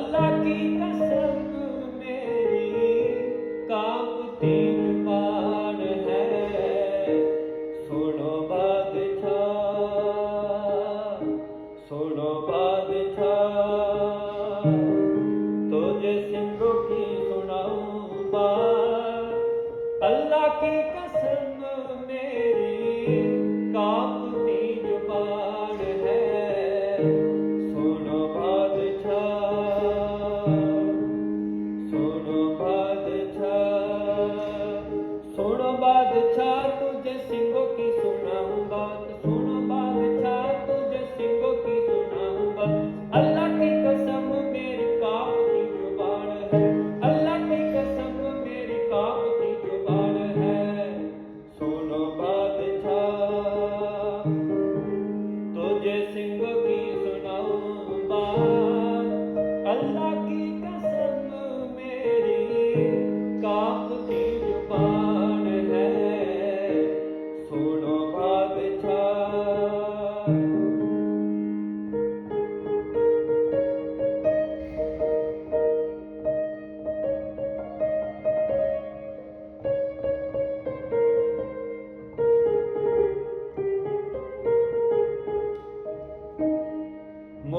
अल्लाह की कसम मेरी, काम तीन पार है। सुनो बादशाह सुनो बादशाह, तुझे सिंह की सुनाऊं बात। अल्लाह की कसम मेरी, काम तीन ज़ुबान है।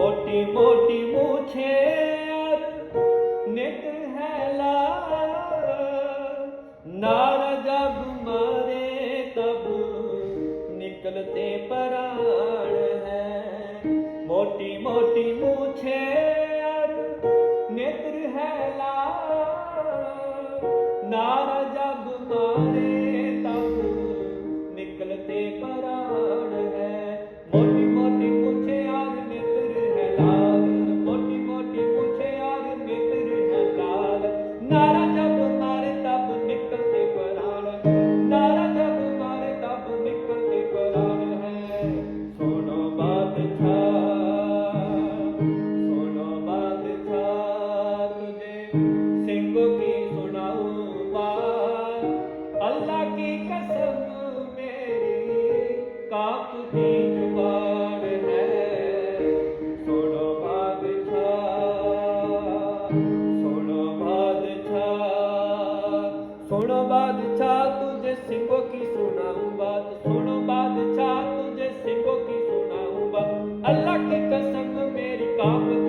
मोटी मोटी મૂછે નેક હેલા नार जब मारे तब निकलते पराण है। मोटी मोटी मूछे, नेत्र है लाल। ना that अल्लाह की कसम मेरी कांपती